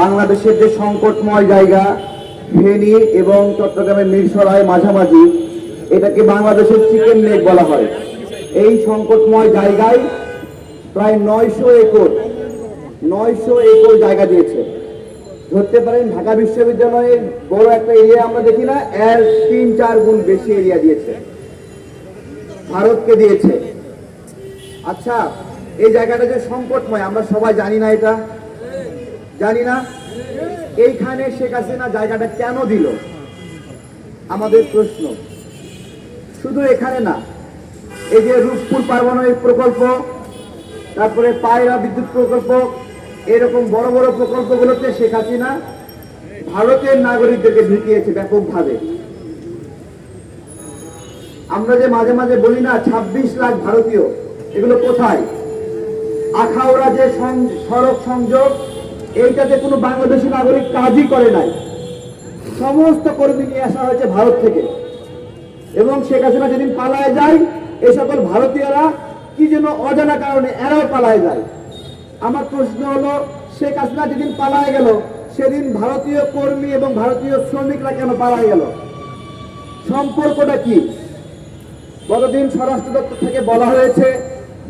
বাংলাদেশের যে সংকটময় জায়গা ফেনী এবং চট্টগ্রামের মিরসরায় মাঝামাঝি, এটাকে বাংলাদেশের চিকেন লেক বলা হয়। এই সংকটময় জায়গায় প্রায় নয়শো একর নয়শো একর জায়গা দিয়েছে। ধরতে পারেন, ঢাকা বিশ্ববিদ্যালয়ের বড় একটা এরিয়া আমরা দেখি না, এর তিন চার গুণ বেশি এরিয়া দিয়েছে। ভারতকে দিয়েছে। আচ্ছা এই জায়গাটা যে সংকটময়, আমরা সবাই জানি না এটা। জানি না। এইখানে শেখ হাসিনা জায়গাটা কেন দিল? আমাদের প্রশ্ন। শুধু এখানে না, এই যে রূপপুর পারমাণবিক প্রকল্প, তারপরে পায়রা বিদ্যুৎ প্রকল্প, এরকম বড় বড় প্রকল্পগুলোতে শেখ হাসিনা ভারতের নাগরিকদেরকে ঢুকিয়েছে ব্যাপকভাবে। আমরা যে মাঝে মাঝে বলি না ২৬ লাখ ভারতীয়, এগুলো কোথায়? আখাউড়া যে সড়ক সংযোগ এইটাতে কোনো বাংলাদেশি নাগরিক কাজই করে নাই। সমস্ত কর্মী নিয়ে আসা হয়েছে ভারত থেকে। এবং শেখ হাসিনা যেদিন পালায় যায় এ সকল ভারতীয়রা কি যেন অজানা কারণে এরাও পালায় যায়। আমার প্রশ্ন হলো, শেখ হাসিনা যেদিন পালায় গেল, সেদিন ভারতীয় কর্মী এবং ভারতীয় শ্রমিকরা কেন পালায় গেল? সম্পর্কটা কি? গতদিন স্বরাষ্ট্র দপ্তর থেকে বলা হয়েছে,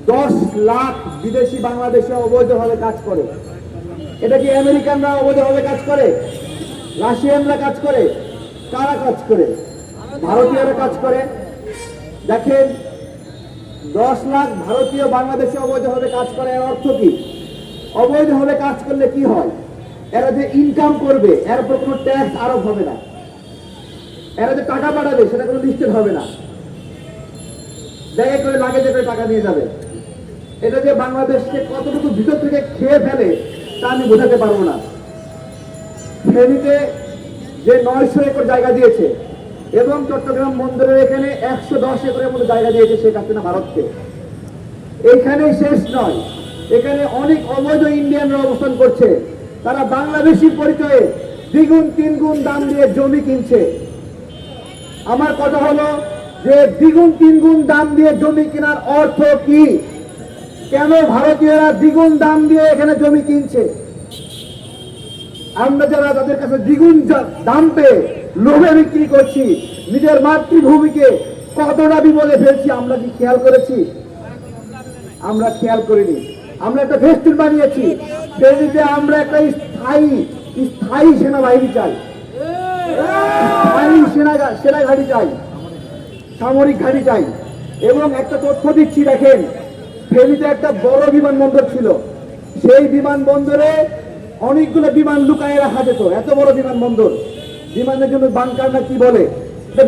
দশ লাখ বিদেশি বাংলাদেশে অবৈধভাবে কাজ করে। এটা কি আমেরিকানরা অবৈধভাবে কাজ করে? রাশিয়ানরা কাজ করে? কারা কাজ করে? ভারতীয়রা কাজ করে? দেখেন, দশ লাখ ভারতীয় বাংলাদেশে অবৈধভাবে কাজ করে, এর অর্থ কি? অবৈধভাবে কাজ করলে কি হয়? এরা যে ইনকাম করবে, এর উপর কোনো ট্যাক্স আরোপ হবে না। এরা যে টাকা পাঠাবে, সেটা কোনো লিস্টেড হবে না। জায়গায় করে লাগে যে টাকা নিয়ে যাবে। এটা যে বাংলাদেশকে কতটুকু ভিতর থেকে খেয়ে ফেলে তা আমি বোঝাতে পারব না। ফেনীতে যে নয়শো একর জায়গা দিয়েছে এবং চট্টগ্রাম বন্দরের এখানে একশো দশ একরের মতো জায়গা দিয়েছে শেখ হাসিনা ভারতকে। এইখানে শেষ নয়। এখানে অনেক অবৈধ ইন্ডিয়ানরা অবস্থান করছে। তারা বাংলাদেশি পরিচয়ে দ্বিগুণ, তিনগুণ দাম দিয়ে জমি কিনছে। আমার কথা হলো যে দ্বিগুণ, তিনগুণ দাম দিয়ে জমি কেনার অর্থ কি? কেন ভারতীয়রা দ্বিগুণ দাম দিয়ে এখানে জমি কিনছে? আমরা যারা তাদের কাছে দ্বিগুণ দাম পেয়ে লোভে বিক্রি করছি, নিজের মাতৃভূমিকে কতটা বিপদে ফেলছি, আমরা কি খেয়াল করেছি? আমরা খেয়াল করিনি। আমরা একটা ভেস্টুন বানিয়েছি। সেদিকে আমরা একটা স্থায়ী স্থায়ী সেনাবাহিনী চাই। স্থায়ী সেনা সেনা চাই। সামরিক ঘাঁটি চাই। এবং একটা তথ্য দিচ্ছি, দেখেন। ফেনীতে একটা বড় বিমানবন্দর ছিল। সেই বিমানবন্দরে অনেকগুলো বিমান লুকায় রাখা যেত এত বড় বিমানবন্দর। বিমানের জন্য বাংকার না কি বলে?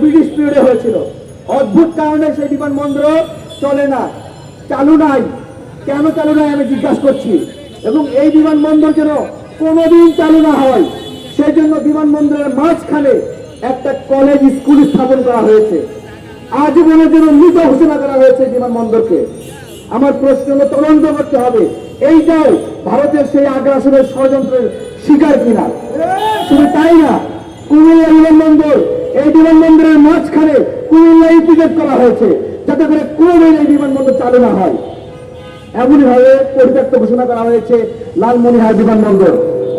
ব্রিটিশ পিরিয়ডে হয়েছিল। অদ্ভুত কারণে সেই বিমানবন্দর চলে না, চালু নাই। কেন চালু নাই আমি জিজ্ঞাসা করছি। এবং এই বিমানবন্দর যেন কোনোদিন চালু না হয় সেই জন্য বিমানবন্দরের মাঝখানে একটা কলেজ, স্কুল স্থাপন করা হয়েছে। আজীবনের জন্য মৃত ঘোষণা করা হয়েছে বিমানবন্দরকে। আমার প্রশ্ন হলো, তদন্ত করতে হবে। এইটাও ভারতের সেই আগ্রাসনের ষড়যন্ত্রের শিকার কিনা? শুধু তাই না, কুমিল্লা বিমানবন্দর, এই বিমানবন্দরের মাঝখানে কুমিল্লা ইপিজেড করা হয়েছে, যাতে করে কোনোদিন এই বিমানবন্দর চালু না হয়। এমনই ভাবে পরিত্যক্ত ঘোষণা করা হয়েছে লালমনিহার বিমানবন্দর।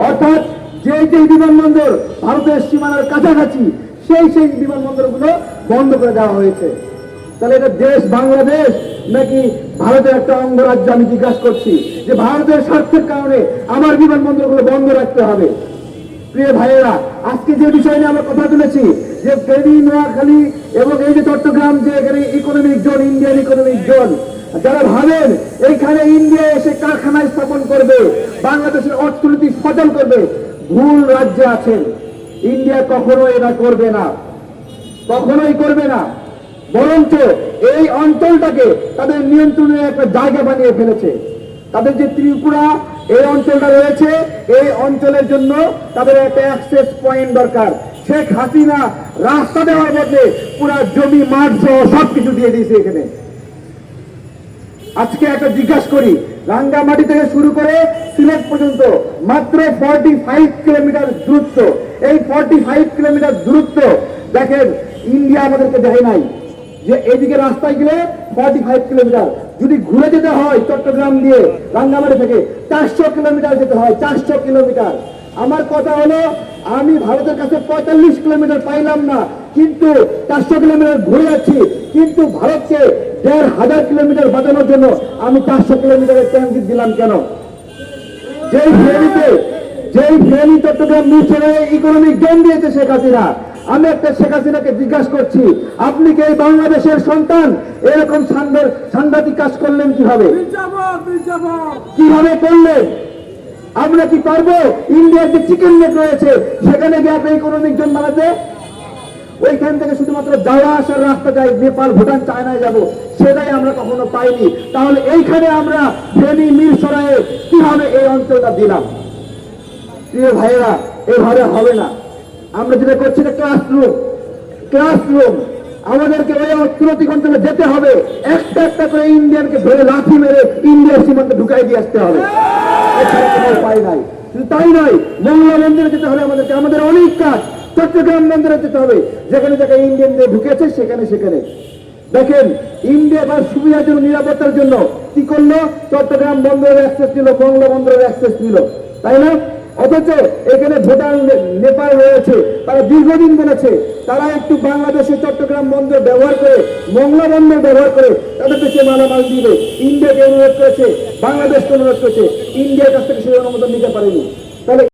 অর্থাৎ যে যে বিমানবন্দর ভারতের সীমানার কাছাকাছি, সেই সেই বিমানবন্দরগুলো বন্ধ করে দেওয়া হয়েছে। তাহলে এটা দেশ বাংলাদেশ নাকি ভারতের একটা অঙ্গরাজ্য আমি জিজ্ঞাসা করছি যে ভারতের স্বার্থের কারণে আমার বিমানবন্দরগুলো বন্ধ রাখতে হবে। প্রিয় ভাইয়েরা, আজকে যে বিষয় নিয়ে আমরা কথা তুলেছি, যে ফেনী নোয়াখালী এবং এই যে চট্টগ্রাম, যে এখানে economic zone Indian economic zone যারা ভাবেন এইখানে ইন্ডিয়া এসে কারখানা স্থাপন করবে, বাংলাদেশের অর্থনীতি সচল করবে, ভুল রাজ্যে আছেন। ইন্ডিয়া কখনো এটা করবে না। কখনোই করবে না। বরঞ্চ এই অঞ্চলটাকে তাদের নিয়ন্ত্রণের একটা জায়গা বানিয়ে ফেলেছে। তাদের যে ত্রিপুরা, এই অঞ্চলটা রয়েছে, এই অঞ্চলের জন্য তাদের একটা অ্যাক্সেস পয়েন্ট দরকার। শেখ হাসিনা রাস্তা দেওয়ার বদলে পুরা জমি, মাঠ সহ সবকিছু দিয়ে দিয়েছে এখানে। আজকে একটা জিজ্ঞাসা করি, রাঙ্গামাটি থেকে শুরু করে সিলেট পর্যন্ত মাত্র ফর্টি ফাইভ কিলোমিটার দূরত্ব। এই ফর্টি ফাইভ কিলোমিটার দূরত্ব দেখেন ইন্ডিয়া আমাদেরকে দেয় নাই। যে এদিকে রাস্তায় গেলে ফর্টি ফাইভ কিলোমিটার যদি ঘুরে যেতে হয় চট্টগ্রাম দিয়ে রাঙ্গামাটি থেকে, চারশো কিলোমিটার যেতে হয়, চারশো কিলোমিটার আমার কথা হলো, আমি ভারতের কাছে পঁয়তাল্লিশ কিলোমিটার পাইলাম না, কিন্তু চারশো কিলোমিটার ঘুরে যাচ্ছি। কিন্তু ভারতকে দেড় হাজার কিলোমিটার বাঁচানোর জন্য আমি চারশো কিলোমিটারের ট্রানজিট দিলাম কেন? যেই ফেরিতে যেই ফেরি চট্টগ্রাম মিশনে ইকোনমিক জোন দিয়েছে শেখ হাসিনা আমি একটা শেখ হাসিনাকে জিজ্ঞাসা করছি আপনি কি এই বাংলাদেশের সন্তান? এরকম সাংঘা- সাংঘাতিক কাজ করলেন কীভাবে? কীভাবে করলেন? আমরা কি পারব? ইন্ডিয়ার যে চিকেন নেট রয়েছে সেখানে গিয়ে আপনি ইকোনমিক জোন বানাতে? ওইখান থেকে শুধুমাত্র যাওয়া আসার রাস্তা যায় নেপাল ভুটান চায়নায় যাব সেটাই আমরা কখনো পাইনি। তাহলে এইখানে আমরা ফেনী মিরসরায়ে কীভাবে এই অঞ্চলটা দিলাম? প্রিয় ভাইয়েরা এভাবে হবে না। আমরা যেটা করছি এটা ক্লাসরুম ক্লাসরুম আমাদেরকে ওই অর্থনৈতিক অঞ্চলে যেতে হবে। একটা একটা করে ইন্ডিয়ানকে ধরে লাঠি মেরে ইন্ডিয়ার সীমান্তে ঢুকাই দিয়ে আসতে হবে। উপায় নাই। তাই নয়, মংলা মন্দিরে যেতে হবে আমাদেরকে আমাদের অনেক কাজ চট্টগ্রাম বন্দরে যেতে হবে। যেখানে যেখানে ইন্ডিয়ানদের ঢুকেছে, সেখানে সেখানে। দেখেন, ইন্ডিয়া বা সুবিধার জন্য, নিরাপত্তার জন্য কি করল? চট্টগ্রাম বন্দরের অ্যাক্সেস নিল, মংলা বন্দরের অ্যাক্সেস নিল। তাই না? অথচ এখানে ভুটান নেপাল রয়েছে, তারা দীর্ঘদিন বলেছে, তারা একটু বাংলাদেশের চট্টগ্রাম বন্দর ব্যবহার করে, মংলা বন্দর ব্যবহার করে তাদের দেশে মালামাল দিবে। ইন্ডিয়াকে অনুরোধ করেছে, বাংলাদেশকে অনুরোধ করেছে, ইন্ডিয়ার কাছ থেকে সেই অনুমোদন নিতে পারেনি। তাহলে